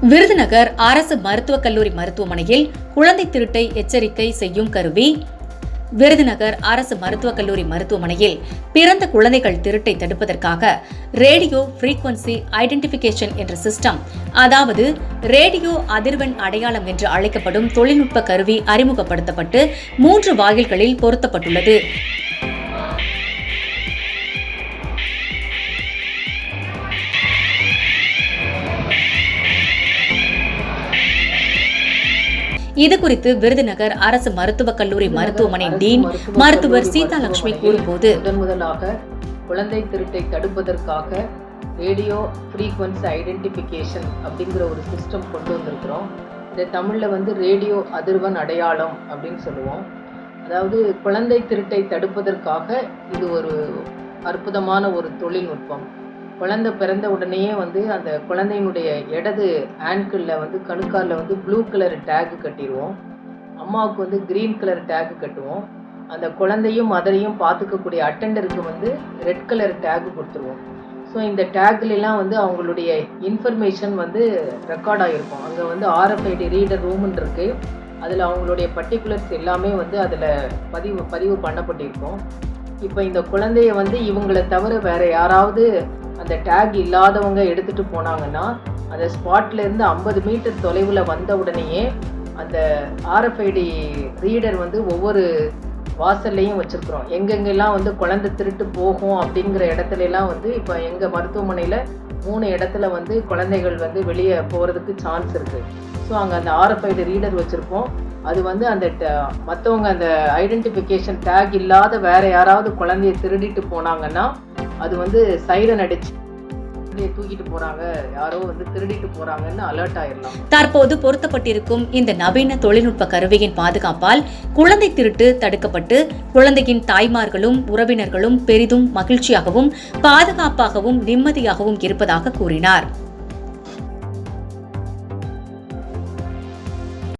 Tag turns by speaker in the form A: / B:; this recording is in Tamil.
A: விருதுநகர் அரசு மருத்துவக் கல்லூரி மருத்துவமனையில் குழந்தை திருட்டை எச்சரிக்கை செய்யும் கருவி. விருதுநகர் அரசு மருத்துவக் கல்லூரி மருத்துவமனையில் பிறந்த குழந்தைகள் திருட்டை தடுப்பதற்காக ரேடியோ ஃப்ரீக்வன்சி ஐடென்டிஃபிகேஷன் என்ற சிஸ்டம் அதாவது ரேடியோ அதிர்வெண் அடையாளம் என்று அழைக்கப்படும் தொழில்நுட்ப கருவி அறிமுகப்படுத்தப்பட்டு மூன்று வாயில்களில் பொருத்தப்பட்டுள்ளது. இது குறித்து விருதுநகர் அரசு மருத்துவக் கல்லூரி மருத்துவமனை டீன் மருத்துவர் சீதாலட்சுமி கூறும்போது
B: முதன் முதலாக குழந்தை திருட்டை தடுப்பதற்காக ரேடியோ ஃப்ரீக்வன்சி ஐடென்டிஃபிகேஷன் அப்படிங்கிற ஒரு சிஸ்டம் கொண்டு வந்திருக்கிறோம். இதை தமிழில் வந்து ரேடியோ அதிர்வெண் அடையாளம் அப்படின்னு சொல்லுவோம். அதாவது குழந்தை திருட்டை தடுப்பதற்காக இது ஒரு அற்புதமான ஒரு தொழில்நுட்பம். குழந்தை பிறந்த உடனேயே வந்து அந்த குழந்தையினுடைய இடது ஆங்கிளில் வந்து கணுக்காலில் வந்து ப்ளூ கலர் டேக்கு கட்டிடுவோம் அம்மாவுக்கு வந்து க்ரீன் கலர் டேக்கு கட்டுவோம். அந்த குழந்தையும் மதரையும் பார்த்துக்கக்கூடிய அட்டெண்டருக்கு வந்து ரெட் கலர் டேக்கு கொடுத்துருவோம். ஸோ இந்த டேக்லாம் வந்து அவங்களுடைய இன்ஃபர்மேஷன் வந்து ரெக்கார்ட் ஆகிருக்கும் அங்கே வந்து ஆர்எஃப்ஐடி ரீடர் ரூம்னு இருக்குது அதில் அவங்களுடைய பர்டிகுலர்ஸ் எல்லாமே வந்து அதில் பதிவு பதிவு பண்ணப்பட்டிருக்கும். இப்போ இந்த குழந்தைய வந்து இவங்களை தவிர வேறு யாராவது அந்த டேக் இல்லாதவங்க எடுத்துட்டு போனாங்கன்னா அந்த ஸ்பாட்லேருந்து ஐம்பது மீட்டர் தொலைவில் வந்த உடனேயே அந்த ஆர்எஃப்ஐடி ரீடர் வந்து ஒவ்வொரு வாசல்லையும் வச்சுருக்குறோம். எங்கெங்கெல்லாம் வந்து குழந்தை திருட்டு போகும் அப்படிங்கிற இடத்துலலாம் வந்து இப்போ எங்கள் மருத்துவமனையில் மூணு இடத்துல வந்து குழந்தைகள் வந்து வெளியே போகிறதுக்கு சான்ஸ் இருக்குது ஸோ அங்கே அந்த ஆர்எஃப்ஐடி ரீடர் வச்சுருப்போம். அது வந்து அந்த மற்றவங்க அந்த ஐடென்டிஃபிகேஷன் டேக் இல்லாத வேறு யாராவது குழந்தைய திருடிட்டு போனாங்கன்னா அது வந்து சைரன் அடிச்சு தூக்கிட்டு போறாங்க. யாரோ வந்து திருடிட்டு போறாங்கன்னு அலர்ட் ஆயிடலாம்
A: தற்போது பொருத்தப்பட்டிருக்கும் இந்த நவீன தொழில்நுட்ப கருவியின் பாதுகாப்பால் குழந்தை திருட்டு தடுக்கப்பட்டு குழந்தையின் தாய்மார்களும் உறவினர்களும் பெரிதும் மகிழ்ச்சியாகவும் பாதுகாப்பாகவும் நிம்மதியாகவும் இருப்பதாக கூறினார்.